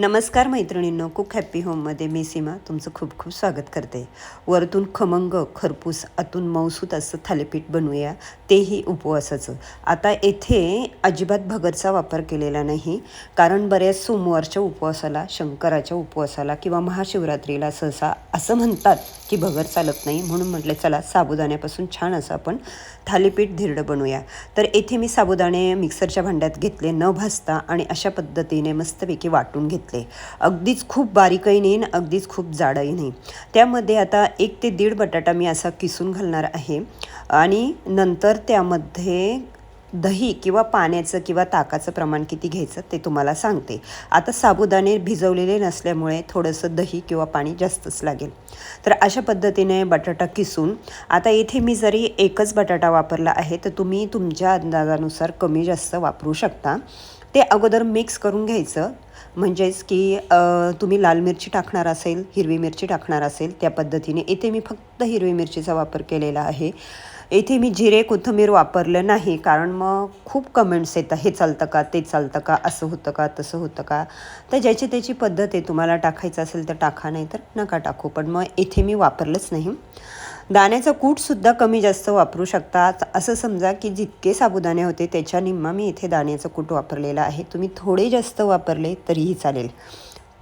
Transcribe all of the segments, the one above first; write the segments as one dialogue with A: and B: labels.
A: नमस्कार मैत्रिणींनो cook happy होममध्ये मी सीमा तुमचं खूप खूप स्वागत करते. वरतून खमंग खरपूस आतून मौसूत असं थालीपीठ बनवूया तेही उपवासाचं. आता येथे अजिबात भगरचा वापर केलेला नाही कारण बऱ्याच सोमवारच्या उपवासाला शंकराच्या उपवासाला किंवा महाशिवरात्रीला सहसा असं म्हणतात की भगर चालत नाही म्हणून म्हटलं चला साबुदाण्यापासून छान असं आपण थालीपीठ धिरडं बनवूया. तर येथे मी साबुदाणे मिक्सरच्या भांड्यात घेतले न भाजता आणि अशा पद्धतीने मस्तपैकी वाटून घेतले. अगदीच खूप बारीकही नाही आणि अगदीच खूप जाडही नाही. त्यामध्ये आता एक ते दीड बटाटा मी असा किसून घालणार आहे आणि नंतर त्यामध्ये दही किंवा पाण्याचं किंवा ताकाचं प्रमाण किती घ्यायचं ते तुम्हाला सांगते. आता साबुदाणे भिजवलेले नसल्यामुळे थोडंसं दही किंवा पाणी जास्तच लागेल. तर अशा पद्धतीने बटाटा किसून आता इथे मी जरी एकच बटाटा वापरला आहे तर तुम्ही तुमच्या अंदाजानुसार कमी जास्त वापरू शकता. ते अगोदर मिक्स करून घ्यायचं. म्हणजेच की तुम्ही लाल मिरची टाकणार असेल हिरवी मिरची टाकणार असेल त्या पद्धतीने. येथे मी फक्त हिरवी मिरचीचा वापर केलेला आहे. येथे मी जिरे कोथंबीर वापरलं नाही कारण मग खूप कमेंट्स येतात हे चालतं का ते चालतं का असं होतं का तसं होतं का? तर ज्याची त्याची पद्धत आहे तुम्हाला टाकायचं असेल तर टाका नाही तर नका टाकू. पण मग येथे मी वापरलंच नाही. दाण्याचं कूटसुद्धा कमी जास्त वापरू शकता असं समजा की जितके साबुदाणे होते त्याच्या निम्मा मी इथे दाण्याचं कूट वापरलेलं आहे. तुम्ही थोडे जास्त वापरले तरीही चालेल.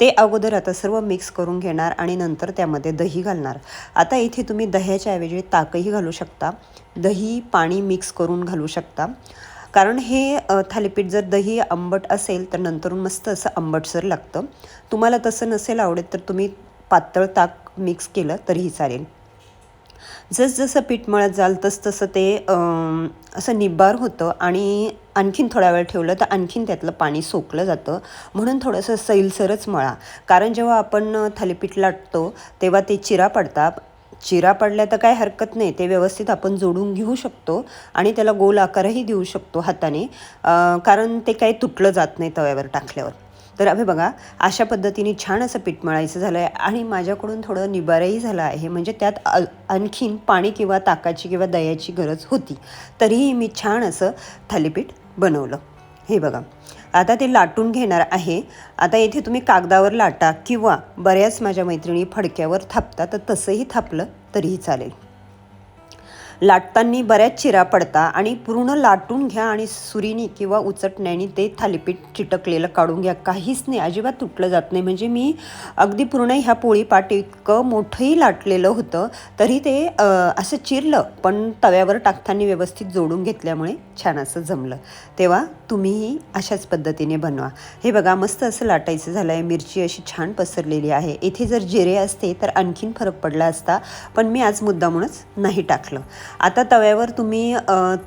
A: ते अगोदर आता सर्व मिक्स करून घेणार आणि नंतर त्यामध्ये दही घालणार. आता इथे तुम्ही दह्याच्या ऐवजी ताकही घालू शकता. दही पाणी मिक्स करून घालू शकता. कारण हे थालीपीठ जर दही आंबट असेल तर नंतरून मस्त असं आंबटसर लागतं. तुम्हाला तसं नसेल आवडत तर तुम्ही पातळ ताक मिक्स केलं तरीही चालेल. जसजसं पीठ मळत जाल तसतसं ते असं निब्बार होतं आणि आणखीन थोडा वेळ ठेवलं तर आणखीन त्यातलं पाणी सोकलं जातं. म्हणून थोडंसं सैलसरच मळा. कारण जेव्हा आपण थालीपीठ लाटतो तेव्हा ते चिरा पडतात. चिरा पडल्या तर काय हरकत नाही. ते व्यवस्थित आपण जोडून घेऊ शकतो आणि त्याला गोल आकारही देऊ शकतो हाताने. कारण ते काही तुटलं जात नाही तव्यावर टाकल्यावर. तर अभे बघा अशा पद्धतीने छान असं पीठ मळायचं झालं आहे आणि माझ्याकडून थोडं निबारही झालं आहे. म्हणजे त्यात अ- आणखीन पाणी किंवा ताकाची किंवा दह्याची गरज होती. तरीही मी छान असं थालीपीठ बनवलं. हे बघा आता ते लाटून घेणार आहे. आता येथे तुम्ही कागदावर लाटा किंवा बऱ्याच माझ्या मैत्रिणी फडक्यावर थापता तर तसंही थापलं तरीही चालेल. लाटताना बऱ्याच चिरा पडता आणि पूर्ण लाटून घ्या आणि सुरीनी किंवा उचटण्याने ते थालीपीठ चिटकलेलं काढून घ्या. काहीच नाही अजिबात तुटलं जात नाही. म्हणजे मी अगदी पूर्ण ह्या पोळी पाट इतकं मोठंही लाटलेलं होतं तरी ते असं चिरलं पण तव्यावर टाकताना व्यवस्थित जोडून घेतल्यामुळे छान असं जमलं. तेव्हा तुम्हीही अशाच पद्धतीने बनवा. हे बघा मस्त असं लाटायचं झालं आहे मिरची अशी छान पसरलेली आहे. इथे जर जिरे असते तर आणखीन फरक पडला असता पण मी आज मुद्दामूनच नाही टाकलं. आता तव्यावर तुम्ही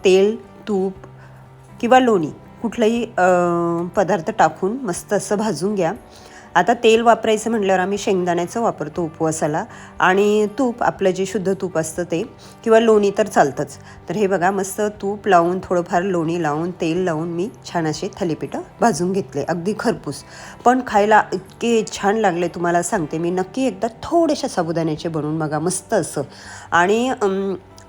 A: तेल तूप किंवा लोणी कुठलाही पदार्थ टाकून मस्त असं भाजून घ्या. आता तेल वापरायचं म्हटल्यावर आम्ही शेंगदाण्याचं वापरतो उपवासाला आणि तूप आपलं जे शुद्ध तूप असतं ते किंवा लोणी तर चालतंच. तर हे बघा मस्त तूप लावून थोडंफार लोणी लावून तेल लावून मी छान असे थालीपीठं भाजून घेतले. अगदी खरपूस. पण खायला इतके छान लागले तुम्हाला सांगते मी. नक्की एकदा थोडेशा साबुदाण्याचे बनवून बघा मस्त असं. आणि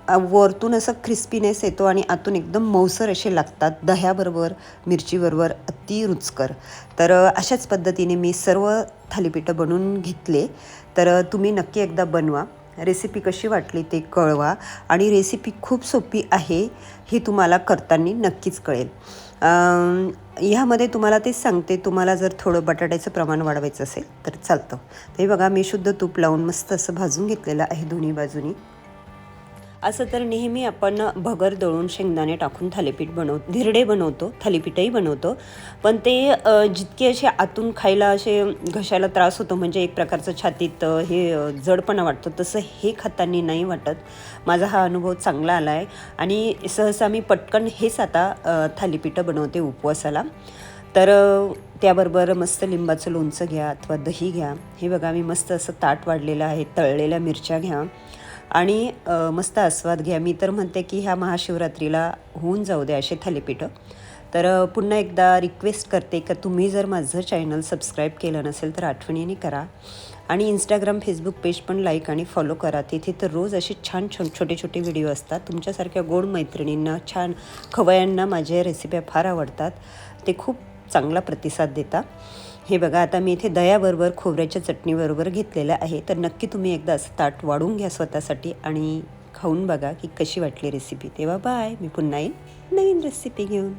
A: वरतून असं क्रिस्पीनेस येतो आणि आतून एकदम मौसर असे लागतात. दह्याबरोबर मिरचीबरोबर अति रुचकर. तर अशाच पद्धतीने मी सर्व थालीपीठं बनवून घेतले. तर तुम्ही नक्की एकदा बनवा. रेसिपी कशी वाटली ते कळवा. आणि रेसिपी खूप सोपी आहे हे तुम्हाला करताना नक्कीच कळेल. ह्यामध्ये तुम्हाला तेच सांगते तुम्हाला जर थोडं बटाट्याचं प्रमाण वाढवायचं असेल तर चालतं. ते बघा मी शुद्ध तूप लावून मस्त असं भाजून घेतलेलं आहे दोन्ही बाजूनी. असं तर नेहमी आपण भगर दळून शेंगदाणे टाकून थालीपीठ बनव धिरडे बनवतो थालीपीठही बनवतो. पण ते जितके असे आतून खायला असे घशाला त्रास होतो म्हणजे एक प्रकारचं छातीत हे जडपणा वाटतो तसं हे खाताना नाही वाटत. माझा हा अनुभव चांगला आला आहे आणि सहसा मी पटकन हेच आता थालीपीठं बनवते उपवासाला. तर त्याबरोबर मस्त लिंबाचं लोणचं घ्या अथवा दही घ्या. हे बघा मी मस्त असं ताट वाढलेलं आहे तळलेल्या मिरच्या घ्या. आणि मस्त आस्वाद घ्या. मी तर म्हणते की ह्या महाशिवरात्रीला होऊन जाऊ दे असे थालीपीठं. तर पुन्हा एकदा रिक्वेस्ट करते का तुम्ही जर माझं चॅनल सबस्क्राईब केलं नसेल तर आठवणीने करा. आणि इंस्टाग्राम फेसबुक पेज पण लाईक आणि फॉलो करा. तिथे तर रोज असे छान छो छोटे छोटे व्हिडिओ असतात. तुमच्यासारख्या गोड मैत्रिणींना छान खवयांना माझ्या रेसिप्या फार आवडतात. ते खूप चांगला प्रतिसाद देता हे बघा आता मी इथे दह्याबरोबर खोबऱ्याच्या चटणीबरोबर घेतलेलं आहे. तर नक्की तुम्ही एकदा असं ताट वाढून घ्या स्वतःसाठी आणि खाऊन बघा की कशी वाटली रेसिपी तेव्हा बाय मी पुन्हा येईन नवीन रेसिपी घेऊन.